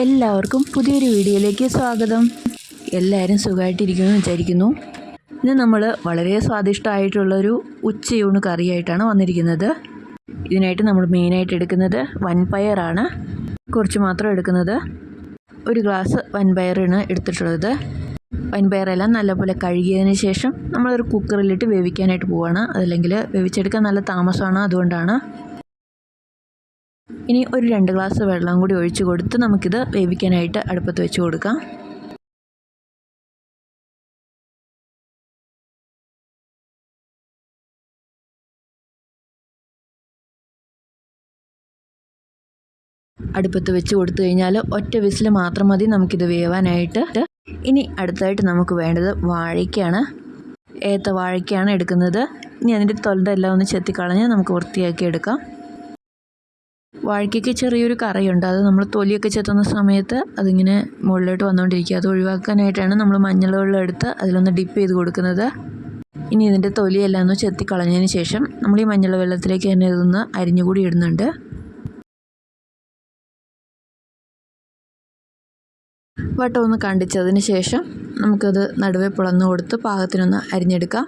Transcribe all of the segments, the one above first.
എല്ലാവർക്കും പുതിയൊരു വീഡിയോയിലേക്ക് സ്വാഗതം. എല്ലാവരും സുഖമായിട്ടിരിക്കുമെന്ന് വിചാരിക്കുന്നു. ഇന്ന് നമ്മൾ വളരെ സ്വാദിഷ്ടമായിട്ടുള്ളൊരു ഉച്ചയൂണ് കറിയായിട്ടാണ് വന്നിരിക്കുന്നത്. ഇതിനായിട്ട് നമ്മൾ മെയിനായിട്ട് എടുക്കുന്നത് വൻപയറാണ്. കുറച്ച് മാത്രം എടുക്കുന്നത്. ഒരു ഗ്ലാസ് വൻപയറാണ് എടുത്തിട്ടുള്ളത്. വൻപയറെല്ലാം നല്ലപോലെ കഴുകിയതിന് ശേഷം നമ്മളൊരു കുക്കറിലിട്ട് വേവിക്കാനായിട്ട് പോവാണ്. അതല്ലെങ്കിൽ വേവിച്ചെടുക്കാൻ നല്ല താമസമാണ് അതുകൊണ്ടാണ്. ഇനി ഒരു രണ്ട് ഗ്ലാസ് വെള്ളം കൂടി ഒഴിച്ച് കൊടുത്ത് നമുക്കിത് വേവിക്കാനായിട്ട് അടുപ്പത്ത് വെച്ച് കൊടുക്കാം. അടുപ്പത്ത് വെച്ച് കൊടുത്തു കഴിഞ്ഞാൽ ഒറ്റ വിസിൽ മാത്രം മതി നമുക്കിത് വേവാനായിട്ട്. ഇനി അടുത്തായിട്ട് നമുക്ക് വേണ്ടത് വാഴയ്ക്കാണ്. ഏത്ത വാഴയ്ക്കാണ് എടുക്കുന്നത്. ഇനി അതിന്റെ തൊലിന്റെ എല്ലാം ഒന്ന് ചെത്തിക്കളഞ്ഞ് നമുക്ക് വൃത്തിയാക്കി എടുക്കാം. വാഴയ്ക്കൊക്കെ ചെറിയൊരു കറയുണ്ട്. അത് നമ്മൾ തൊലിയൊക്കെ ചെത്തുന്ന സമയത്ത് അതിങ്ങനെ മുകളിലോട്ട് വന്നുകൊണ്ടിരിക്കുക അത് ഒഴിവാക്കാനായിട്ടാണ് നമ്മൾ മഞ്ഞൾ വെള്ളം എടുത്ത് അതിലൊന്ന് ഡിപ്പ് ചെയ്ത് കൊടുക്കുന്നത്. ഇനി ഇതിന്റെ തൊലിയെല്ലാം ഒന്ന് ചെത്തി കളഞ്ഞതിന് ശേഷം നമ്മൾ ഈ മഞ്ഞൾ വെള്ളത്തിലേക്ക് തന്നെ ഇതൊന്ന് അരിഞ്ഞുകൂടി ഇടുന്നുണ്ട്. വട്ടം ഒന്ന് കണ്ടിച്ചതിന് ശേഷം നമുക്കത് നടുവെ പിളർന്നു കൊടുത്ത് പാകത്തിനൊന്ന് അരിഞ്ഞെടുക്കാം.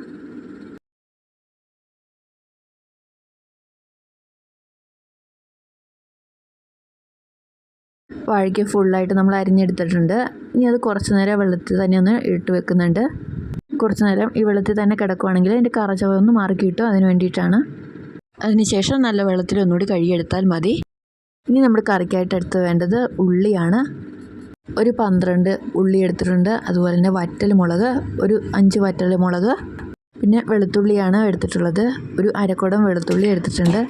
വാഴയ്ക്ക് ഫുള്ളായിട്ട് നമ്മൾ അരിഞ്ഞെടുത്തിട്ടുണ്ട്. ഇനി അത് കുറച്ച് നേരം വെള്ളത്തിൽ തന്നെ ഒന്ന് ഇട്ട് വെക്കുന്നുണ്ട്. കുറച്ച് നേരം ഈ വെള്ളത്തിൽ തന്നെ കിടക്കുവാണെങ്കിൽ അതിന്റെ കറച്ചവ ചുവ ഒന്ന് മാറി കിട്ടും. അതിന് വേണ്ടിയിട്ടാണ്. അതിനുശേഷം നല്ല വെള്ളത്തിൽ ഒന്നുകൂടി കഴുകിയെടുത്താൽ മതി. ഇനി നമ്മൾ കറിക്കായിട്ട് എടുത്ത് വേണ്ടത് ഉള്ളിയാണ്. ഒരു പന്ത്രണ്ട് ഉള്ളി എടുത്തിട്ടുണ്ട്. അതുപോലെ തന്നെ വറ്റൽ മുളക് ഒരു അഞ്ച് വറ്റൽ മുളക്. പിന്നെ വെളുത്തുള്ളിയാണ് എടുത്തിട്ടുള്ളത്. ഒരു അരക്കുടം വെളുത്തുള്ളി എടുത്തിട്ടുണ്ട്.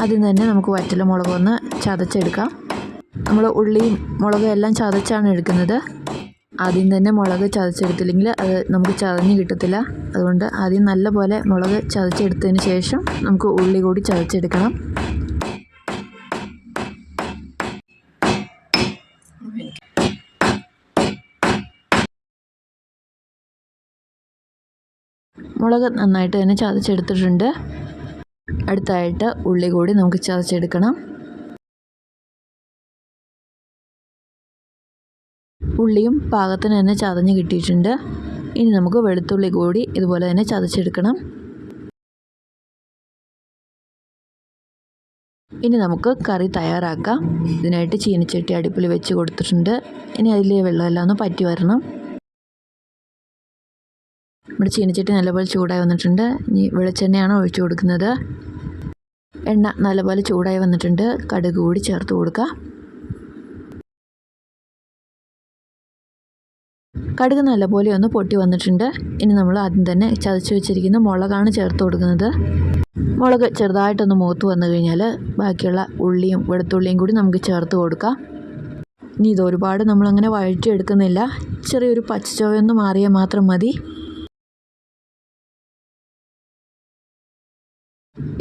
ആദ്യം തന്നെ നമുക്ക് വറ്റൽ മുളക് ഒന്ന് ചതച്ചെടുക്കാം. നമ്മൾ ഉള്ളിയും മുളകും എല്ലാം ചതച്ചാണ് എടുക്കുന്നത്. ആദ്യം തന്നെ മുളക് ചതച്ചെടുത്തില്ലെങ്കിൽ അത് നമുക്ക് ചതഞ്ഞ് കിട്ടത്തില്ല. അതുകൊണ്ട് ആദ്യം നല്ലപോലെ മുളക് ചതച്ചെടുത്തതിന് ശേഷം നമുക്ക് ഉള്ളി കൂടി ചതച്ചെടുക്കണം. മുളക് നന്നായിട്ട് തന്നെ ചതച്ചെടുത്തിട്ടുണ്ട്. അടുത്തായിട്ട് ഉള്ളി കൂടി നമുക്ക് ചതച്ചെടുക്കണം. ഉള്ളിയും പാകത്തിന് തന്നെ ചതഞ്ഞ് കിട്ടിയിട്ടുണ്ട്. ഇനി നമുക്ക് വെളുത്തുള്ളി കൂടി ഇതുപോലെ തന്നെ ചതച്ചെടുക്കണം. ഇനി നമുക്ക് കറി തയ്യാറാക്കാം. ഇതിനായിട്ട് ചീനച്ചട്ടി അടുപ്പിൽ വെച്ച് കൊടുത്തിട്ടുണ്ട്. ഇനി അതിൽ വെള്ളമെല്ലാം ഒന്ന് പറ്റി വരണം. നമ്മുടെ ചീനച്ചട്ടി നല്ലപോലെ ചൂടായി വന്നിട്ടുണ്ട്. ഇനി വെളിച്ചെണ്ണയാണ് ഒഴിച്ചു കൊടുക്കുന്നത്. എണ്ണ നല്ലപോലെ ചൂടായി വന്നിട്ടുണ്ട്. കടുക് കൂടി ചേർത്ത് കൊടുക്കുക കടുക് നല്ലപോലെ ഒന്ന് പൊട്ടി വന്നിട്ടുണ്ട്. ഇനി നമ്മൾ ആദ്യം തന്നെ ചതച്ച് വെച്ചിരിക്കുന്ന മുളകാണ് ചേർത്ത് കൊടുക്കുന്നത്. മുളക് ചെറുതായിട്ടൊന്ന് മൂത്ത് വന്നു കഴിഞ്ഞാൽ ബാക്കിയുള്ള ഉള്ളിയും വെളുത്തുള്ളിയും കൂടി നമുക്ക് ചേർത്ത് കൊടുക്കാം. ഇനി ഇത് ഒരുപാട് നമ്മളങ്ങനെ വഴറ്റിയെടുക്കുന്നില്ല. ചെറിയൊരു പച്ചച്ചോവയൊന്ന് മാറിയാൽ മാത്രം മതി.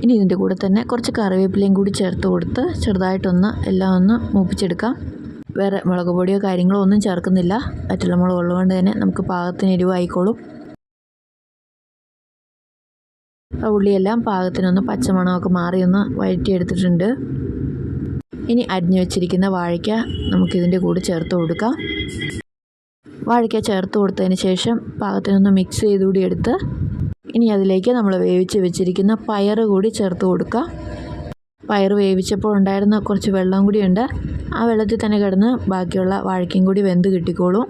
ഇനി ഇതിന്റെ കൂടെ തന്നെ കുറച്ച് കറിവേപ്പിലയും കൂടി ചേർത്ത് കൊടുത്ത് ചെറുതായിട്ടൊന്ന് എല്ലാം ഒന്ന് മൂപ്പിച്ചെടുക്കാം. വേറെ മുളക് പൊടിയോ കാര്യങ്ങളോ ഒന്നും ചേർക്കുന്നില്ല. വറ്റുള്ള മുളക് ഉള്ളതുകൊണ്ട് തന്നെ നമുക്ക് പാകത്തിന് എരിവായിക്കോളും. ആ ഉള്ളിയെല്ലാം പാകത്തിനൊന്ന് പച്ചമണമൊക്കെ മാറി ഒന്ന് വഴറ്റിയെടുത്തിട്ടുണ്ട്. ഇനി അരിഞ്ഞു വെച്ചിരിക്കുന്ന വാഴയ്ക്ക നമുക്കിതിന്റെ കൂടെ ചേർത്ത് കൊടുക്കാം. വാഴയ്ക്ക ചേർത്ത് കൊടുത്തതിന് ശേഷം പാകത്തിനൊന്ന് മിക്സ് ചെയ്തുകൂടി എടുത്ത് ഇനി അതിലേക്ക് നമ്മൾ വേവിച്ച് വെച്ചിരിക്കുന്ന പയർ കൂടി ചേർത്ത് കൊടുക്കുക പയർ വേവിച്ചപ്പോൾ ഉണ്ടായിരുന്ന കുറച്ച് വെള്ളം കൂടിയുണ്ട്. ആ വെള്ളത്തിൽ തന്നെ കിടന്ന് ബാക്കിയുള്ള വാഴയ്ക്കും കൂടി വെന്ത് കിട്ടിക്കോളും.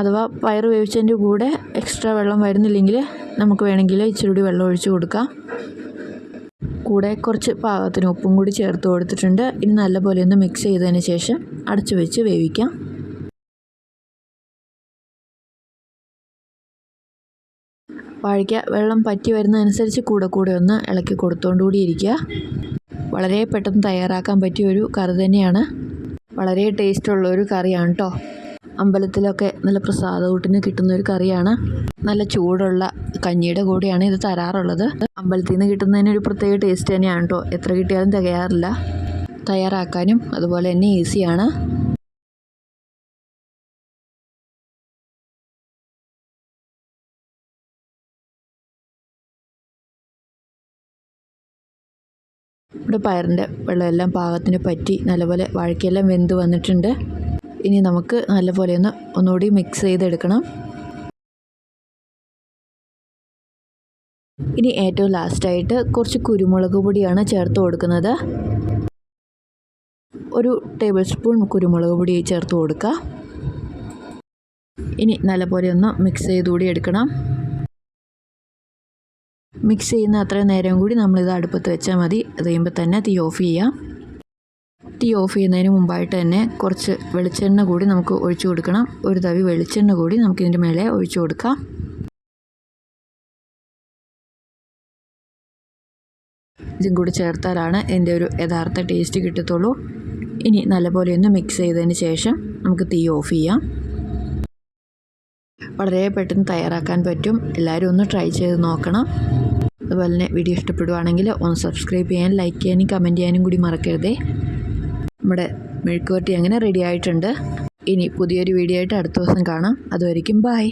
അഥവാ പയർ വേവിച്ചതിന്റെ കൂടെ എക്സ്ട്രാ വെള്ളം വരുന്നില്ലെങ്കിൽ നമുക്ക് വേണമെങ്കിൽ ഇച്ചിരി കൂടി വെള്ളം ഒഴിച്ച് കൊടുക്കാം. കൂടെ കുറച്ച് പാകത്തിന് ഉപ്പും കൂടി ചേർത്ത് കൊടുത്തിട്ടുണ്ട്. ഇനി നല്ലപോലെ ഒന്ന് മിക്സ് ചെയ്തതിന് ശേഷം അടച്ചു വെച്ച് വേവിക്കാം. വാഴയ്ക്ക വെള്ളം പറ്റി വരുന്നതനുസരിച്ച് കൂടെ കൂടെ ഒന്ന് ഇളക്കി കൊടുത്തോണ്ടുകൂടി ഇരിക്കുക. വളരെ പെട്ടെന്ന് തയ്യാറാക്കാൻ പറ്റിയ ഒരു കറി തന്നെയാണ്. വളരെ ടേസ്റ്റുള്ള ഒരു കറിയാണ് കേട്ടോ അമ്പലത്തിലൊക്കെ നല്ല പ്രസാദകൂട്ടിന് കിട്ടുന്ന ഒരു കറിയാണ്. നല്ല ചൂടുള്ള കഞ്ഞിയുടെ കൂടെയാണ് ഇത് തരാറുള്ളത്. അമ്പലത്തിൽ നിന്ന് കിട്ടുന്നതിന് ഒരു പ്രത്യേക ടേസ്റ്റ് തന്നെയാണ് കേട്ടോ എത്ര കിട്ടിയാലും തികയാറില്ല. തയ്യാറാക്കാനും അതുപോലെ തന്നെ ഈസിയാണ്. ഇവിടെ പയറിന്റെ വെള്ളമെല്ലാം പാകത്തിന് പറ്റി നല്ലപോലെ വാഴയ്ക്കെല്ലാം വെന്ത് വന്നിട്ടുണ്ട്. ഇനി നമുക്ക് നല്ലപോലെ ഒന്ന് ഒന്നുകൂടി മിക്സ് ചെയ്തെടുക്കണം. ഇനി ഏറ്റവും ലാസ്റ്റായിട്ട് കുറച്ച് കുരുമുളക് പൊടിയാണ് ചേർത്ത് കൊടുക്കുന്നത്. ഒരു ടേബിൾ സ്പൂൺ കുരുമുളക് പൊടി ചേർത്ത് കൊടുക്കുക. ഇനി നല്ലപോലെ ഒന്ന് മിക്സ് ചെയ്തുകൂടി എടുക്കണം. മിക്സ് ചെയ്യുന്ന അത്രയും നേരം കൂടി നമ്മളിത് അടുപ്പത്ത് വെച്ചാൽ മതി. അത് കഴിയുമ്പോൾ തന്നെ തീ ഓഫ് ചെയ്യാം. തീ ഓഫ് ചെയ്യുന്നതിന് മുമ്പായിട്ട് തന്നെ കുറച്ച് വെളിച്ചെണ്ണ കൂടി നമുക്ക് ഒഴിച്ചു കൊടുക്കണം. ഒരു തവി വെളിച്ചെണ്ണ കൂടി നമുക്കിതിന്റെ മേലെ ഒഴിച്ചു കൊടുക്കാം. ഇതും കൂടി ചേർത്താലാണ് ഇതിന്റെ ഒരു യഥാർത്ഥ ടേസ്റ്റ് കിട്ടത്തുള്ളൂ. ഇനി നല്ലപോലെ ഒന്ന് മിക്സ് ചെയ്തതിന് ശേഷം നമുക്ക് തീ ഓഫ് ചെയ്യാം. വളരെ പെട്ടെന്ന് തയ്യാറാക്കാൻ പറ്റും. എല്ലാവരും ഒന്ന് ട്രൈ ചെയ്ത് നോക്കണം. അതുപോലെ തന്നെ വീഡിയോ ഇഷ്ടപ്പെടുവാണെങ്കിൽ ഒന്ന് സബ്സ്ക്രൈബ് ചെയ്യാൻ ലൈക്ക് ചെയ്യാനും കമന്റ് ചെയ്യാനും കൂടി മറക്കരുതേ. നമ്മുടെ മെഴുക്കുവരട്ടി അങ്ങനെ റെഡി ആയിട്ടുണ്ട്. ഇനി പുതിയൊരു വീഡിയോ ആയിട്ട് അടുത്ത ദിവസം കാണാം. അതുവരയ്ക്കും ബായ്